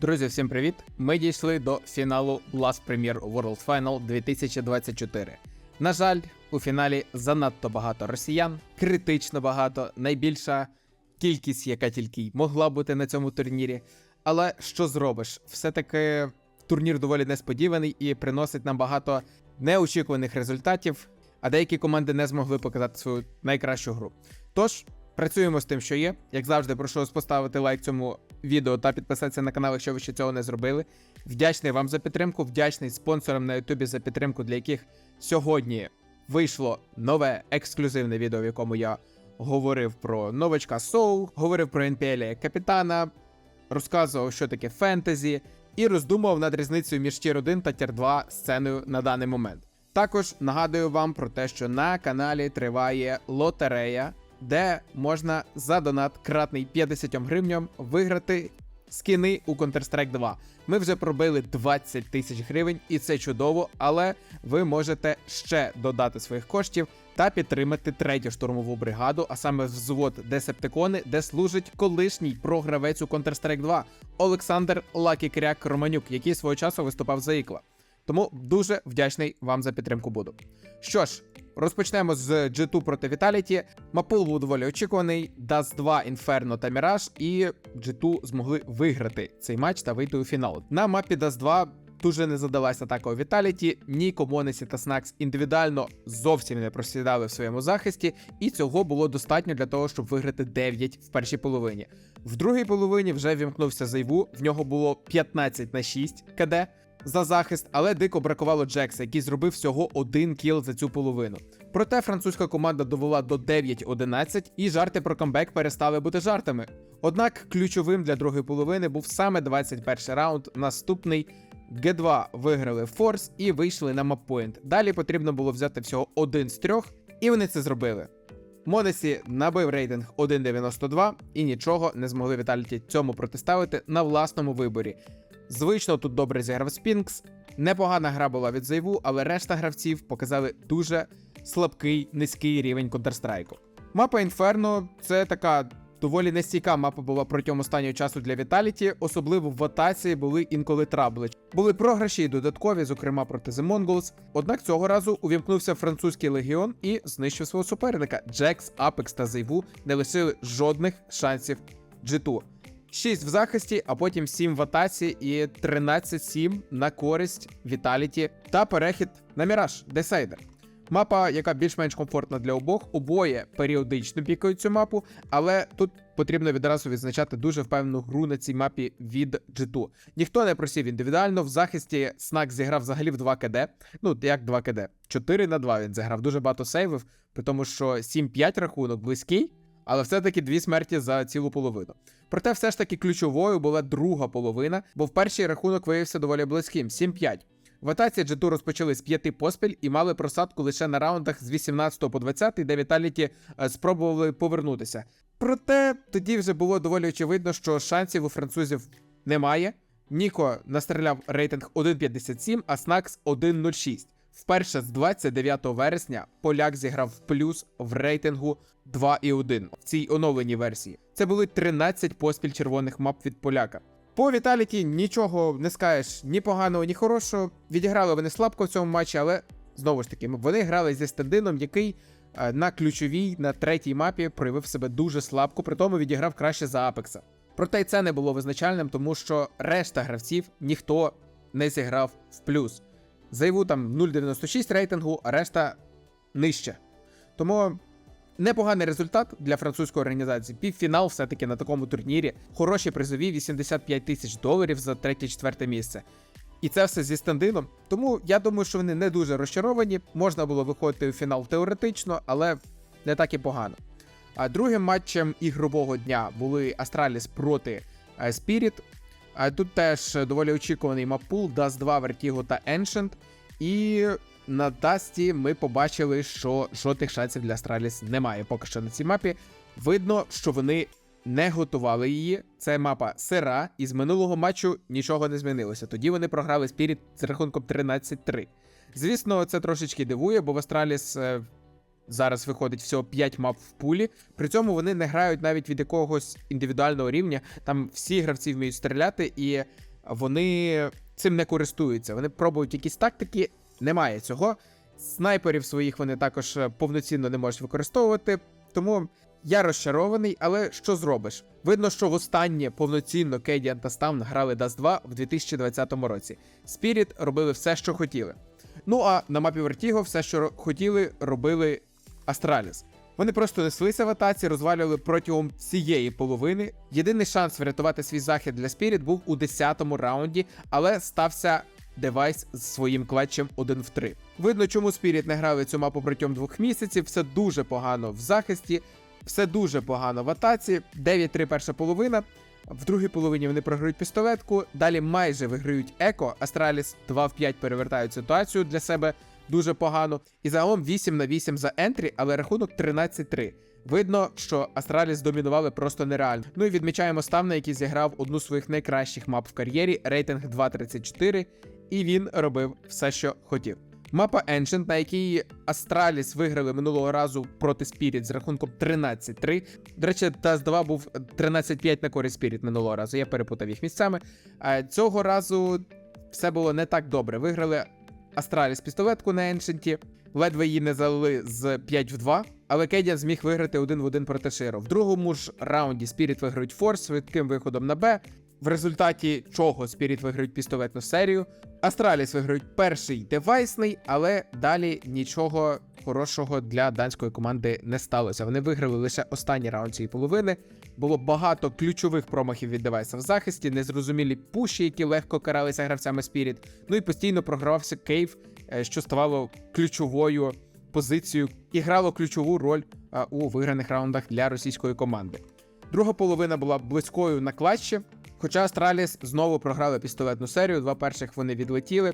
Друзі, всім привіт! Ми дійшли до фіналу Blast Premier World Final 2024. На жаль, у фіналі занадто багато росіян, критично багато, найбільша кількість, яка тільки й могла бути на цьому турнірі. Але що зробиш? Все-таки турнір доволі несподіваний і приносить нам багато неочікуваних результатів, а деякі команди не змогли показати свою найкращу гру. Тож, працюємо з тим, що є. Як завжди, прошу вас поставити лайк цьому відео та підписатися на канал, якщо ви ще цього не зробили. Вдячний вам за підтримку, вдячний спонсорам на Ютубі за підтримку, для яких сьогодні вийшло нове ексклюзивне відео, в якому я говорив про новачка Soul, говорив про NPL капітана, розказував, що таке фентезі, і роздумував над різницею між Тір 1 та Тір 2 сценою на даний момент. Також нагадую вам про те, що на каналі триває лотерея, де можна за донат кратний 50 гривням виграти скіни у Counter-Strike 2. Ми вже пробили 20 тисяч гривень, і це чудово, але ви можете ще додати своїх коштів та підтримати третю штурмову бригаду, а саме взвод Десептикони, де служить колишній програвець у Counter-Strike 2 Олександр Лакікряк Романюк, який свого часу виступав за Ікла. Тому дуже вдячний вам за підтримку буду. Що ж, розпочнемо з G2 проти Vitality. Мапул був доволі очікуваний. Dust 2, Inferno та Mirage, і G2 змогли виграти цей матч та вийти у фінал. На мапі Dust 2 дуже не задалася атака у Vitality. Ніко, Монесі та Снакс індивідуально зовсім не просідали в своєму захисті, і цього було достатньо для того, щоб виграти 9 в першій половині. В другій половині вже вімкнувся Зайву, в нього було 15 на 6 КД за захист, але дико бракувало Джекса, який зробив всього один кіл за цю половину. Проте французька команда довела до 9-11, і жарти про камбек перестали бути жартами. Однак ключовим для другої половини був саме 21 раунд. Наступний Г2 виграли Форс і вийшли на маппоінт. Далі потрібно було взяти всього один з трьох, і вони це зробили. Монесі набив рейтинг 1.92 і нічого не змогли Віталіті цьому протиставити на власному виборі. Звично тут добре зіграв Спінкс. Непогана гра була від Зайву, але решта гравців показали дуже слабкий низький рівень Counter-Strike. Мапа Інферно це така доволі нестійка мапа була протягом останнього часу для Віталіті, особливо в атаці були інколи трабли. Були програші додаткові, зокрема проти The Mongols. Однак цього разу увімкнувся французький легіон і знищив свого суперника. Джекс, Апекс та Зайву не лишили жодних шансів G2. 6 в захисті, а потім 7 в атаці і 13-7 на користь Віталіті та перехід на Міраж Десайдер. Мапа, яка більш-менш комфортна для обох, обоє періодично пікають цю мапу, але тут потрібно відразу відзначати дуже впевнену гру на цій мапі від G2. Ніхто не просів індивідуально. В захисті Снак зіграв взагалі в 2 КД. Ну, як 2 КД? 4 на 2 він зіграв дуже багато сейвів, при тому, що 7-5 рахунок близький, але все-таки дві смерті за цілу половину. Проте, все ж таки ключовою була друга половина, бо в перший рахунок виявився доволі близьким 7-5. В атаці G2 розпочали з п'яти поспіль і мали просадку лише на раундах з 18 по 20, де Віталіті е, спробували повернутися. Проте тоді вже було доволі очевидно, що шансів у французів немає. Ніко настріляв рейтинг 1.57, а Снакс 1.06. Вперше з 29 вересня поляк зіграв в плюс в рейтингу 2.1 в цій оновленій версії. Це були 13 поспіль червоних мап від поляка. По Віталіті нічого не скажеш ні поганого, ні хорошого. Відіграли вони слабко в цьому матчі, але знову ж таки, вони грали зі стендином, який е, на ключовій, на третій мапі проявив себе дуже слабко, при тому відіграв краще за Апекса. Проте й це не було визначальним, тому що решта гравців ніхто не зіграв в плюс. Зайву там 0,96 рейтингу, а решта нижче. Тому непоганий результат для французької організації. Півфінал все-таки на такому турнірі. Хороші призові 85 тисяч доларів за третє-четверте місце. І це все зі стендином. Тому я думаю, що вони не дуже розчаровані. Можна було виходити у фінал теоретично, але не так і погано. А другим матчем ігрового дня були Астраліс проти Спіріт. Тут теж доволі очікуваний маппул, Dust 2, Vertigo та Ancient. І на Дасті ми побачили, що жодних шансів для Астраліс немає. Поки що на цій мапі. Видно, що вони не готували її. Це мапа сира, і з минулого матчу нічого не змінилося. Тоді вони програли Спіріт з рахунком 13-3. Звісно, це трошечки дивує, бо в Астраліс е, зараз виходить всього 5 мап в пулі. При цьому вони не грають навіть від якогось індивідуального рівня. Там всі гравці вміють стріляти, і вони цим не користуються. Вони пробують якісь тактики, немає цього. Снайперів своїх вони також е, повноцінно не можуть використовувати. Тому я розчарований, але що зробиш? Видно, що востаннє повноцінно Кейдіан та Стаун грали Dust 2 в 2020 році. Spirit робили все, що хотіли. Ну а на мапі Vertigo все, що хотіли, робили Astralis. Вони просто неслися в атаці, розвалювали протягом всієї половини. Єдиний шанс врятувати свій захід для Spirit був у 10-му раунді, але стався девайс з своїм клатчем 1 в 3. Видно, чому Spirit не грали цю мапу протягом двох місяців. Все дуже погано в захисті, все дуже погано в атаці. 9-3 перша половина. В другій половині вони програють пістолетку. Далі майже виграють Еко. Астраліс 2 в 5 перевертають ситуацію для себе дуже погано. І загалом 8 на 8 за ентрі, але рахунок 13-3. Видно, що Астраліс домінували просто нереально. Ну і відмічаємо Ставна, який зіграв одну з своїх найкращих мап в кар'єрі, рейтинг 2.34, і він робив все, що хотів. Мапа Ancient, на якій Астраліс виграли минулого разу проти Spirit з рахунком 13-3. До речі, Dust 2 був 13-5 на користь Spirit минулого разу. Я перепутав їх місцями. А цього разу все було не так добре. Виграли Астраліс пістолетку на Ancient, ледве її не залили з 5 в 2, але Кедіан зміг виграти один в один проти Широ. В другому ж раунді Spirit виграють Форс швидким виходом на Б. В результаті чого Spirit виграють пістолетну серію. Астраліс виграють перший девайсний, але далі нічого хорошого для данської команди не сталося. Вони виграли лише останній раунд цієї половини. Було багато ключових промахів від девайса в захисті, незрозумілі пуші, які легко каралися гравцями Spirit. Ну і постійно програвався Кейв, що ставало ключовою позицією і грало ключову роль е, у виграних раундах для російської команди. Друга половина була близькою на клатчі, хоча Астраліс знову програли пістолетну серію, два перших вони відлетіли.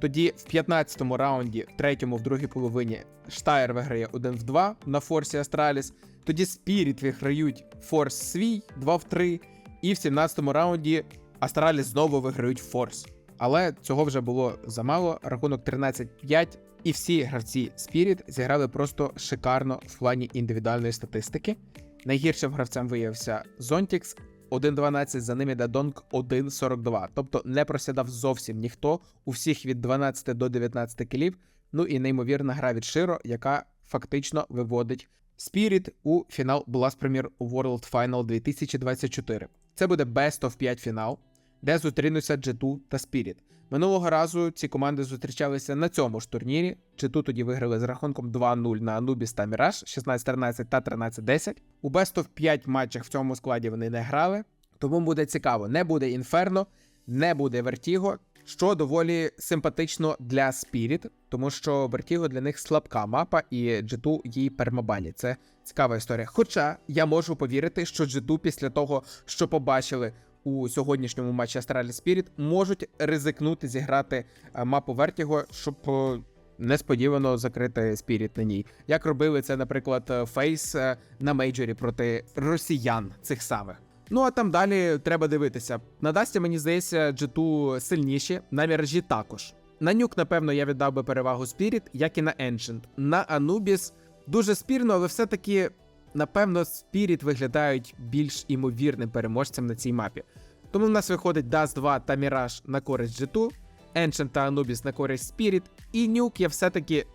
Тоді в 15-му раунді, в третьому, в другій половині, Штайр виграє 1 в 2 на форсі Астраліс. Тоді Спіріт виграють форс свій 2 в 3. І в 17-му раунді Астраліс знову виграють форс. Але цього вже було замало. Рахунок 13-5. І всі гравці Spirit зіграли просто шикарно в плані індивідуальної статистики. Найгіршим гравцем виявився Zonтix 1.12, за ним іде Донг 1.42. Тобто не просідав зовсім ніхто, у всіх від 12 до 19 кілів. Ну і неймовірна гра від Широ, яка фактично виводить Spirit у фінал Blast Premier World Final 2024. Це буде Best of 5 фінал, де зустрінуться G2 та Spirit. Минулого разу ці команди зустрічалися на цьому ж турнірі. G2 тоді виграли з рахунком 2-0 на Anubis та Mirage 16-13 та 13-10. У of 5 матчах в цьому складі вони не грали, тому буде цікаво. Не буде Інферно, не буде Vertigo, що доволі симпатично для Spirit, тому що Vertigo для них слабка мапа, і G2 її пермабанять. Це цікава історія. Хоча я можу повірити, що G2 після того, що побачили у сьогоднішньому матчі Astralis Spirit, можуть ризикнути зіграти е, мапу Vertigo, щоб е, несподівано закрити Spirit на ній. Як робили це, наприклад, е, Фейс на мейджорі проти росіян цих самих. Ну а там далі треба дивитися. На Дасті, мені здається, G2 сильніші, на Міражі також. На нюк, напевно, я віддав би перевагу Spirit, як і на Ancient. На Anubis дуже спірно, але все-таки, напевно, Spirit виглядають більш імовірним переможцем на цій мапі. Тому в нас виходить Dust 2 та Mirage на користь G2, Ancient та Anubis на користь Spirit, і нюк я все-таки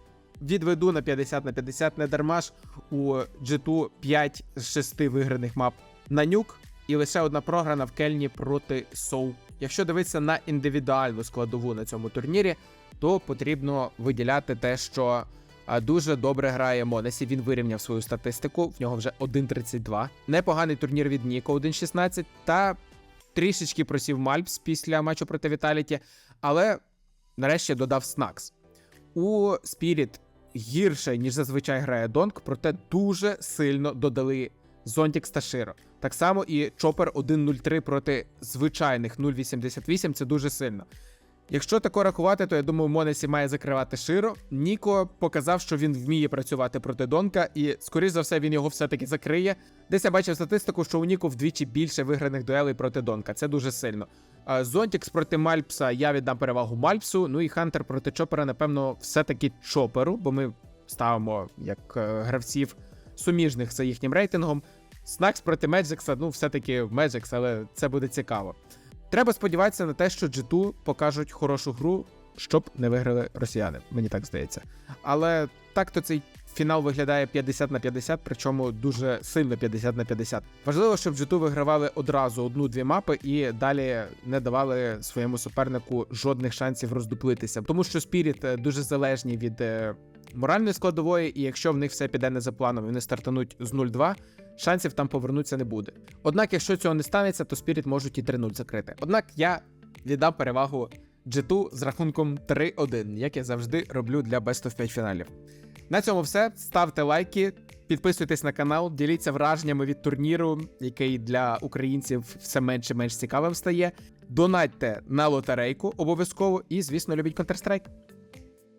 відведу на 50 на 50 не дарма ж у G2 5 з 6 виграних мап на нюк, і лише одна програна в Кельні проти Соу. Якщо дивитися на індивідуальну складову на цьому турнірі, то потрібно виділяти те, що дуже добре грає Монесі. Він вирівняв свою статистику. В нього вже 1.32. Непоганий турнір від Ніко 1.16. Та трішечки просів Мальпс після матчу проти Віталіті, але нарешті додав Снакс. У Spirit гірше, ніж зазвичай грає Донк, проте дуже сильно додали Зонтікс та Широ. Так само і Чопер 1.03 проти звичайних 0.88 це дуже сильно. Якщо тако рахувати, то я думаю, Монесі має закривати Широ. Ніко показав, що він вміє працювати проти Донка, і, скоріш за все, він його все-таки закриє. Десь я бачив статистику, що у Ніко вдвічі більше виграних дуелей проти Донка. Це дуже сильно. Зонтікс проти Мальпса я віддам перевагу Мальпсу. Ну і Хантер проти Чопера, напевно, все-таки Чоперу, бо ми ставимо як е, гравців суміжних за їхнім рейтингом. Снакс проти Меджикса, ну, все-таки Меджикс, але це буде цікаво. Треба сподіватися на те, що G2 покажуть хорошу гру, щоб не виграли росіяни. Мені так здається. Але так то цей фінал виглядає 50 на 50, причому дуже сильно 50 на 50. Важливо, щоб G2 вигравали одразу одну-дві мапи і далі не давали своєму супернику жодних шансів роздуплитися, тому що Spirit е, дуже залежні від е, моральної складової, і якщо в них все піде не за планом, вони стартануть з 0-2, шансів там повернутися не буде. Однак, якщо цього не станеться, то Spirit можуть і 3-0 закрити. Однак я віддам перевагу G2 з рахунком 3-1, як я завжди роблю для Best of 5 фіналів. На цьому все. Ставте лайки, підписуйтесь на канал, діліться враженнями від турніру, який для українців все менше менш цікавим стає. Донатьте на лотерейку обов'язково і, звісно, любіть Counter-Strike.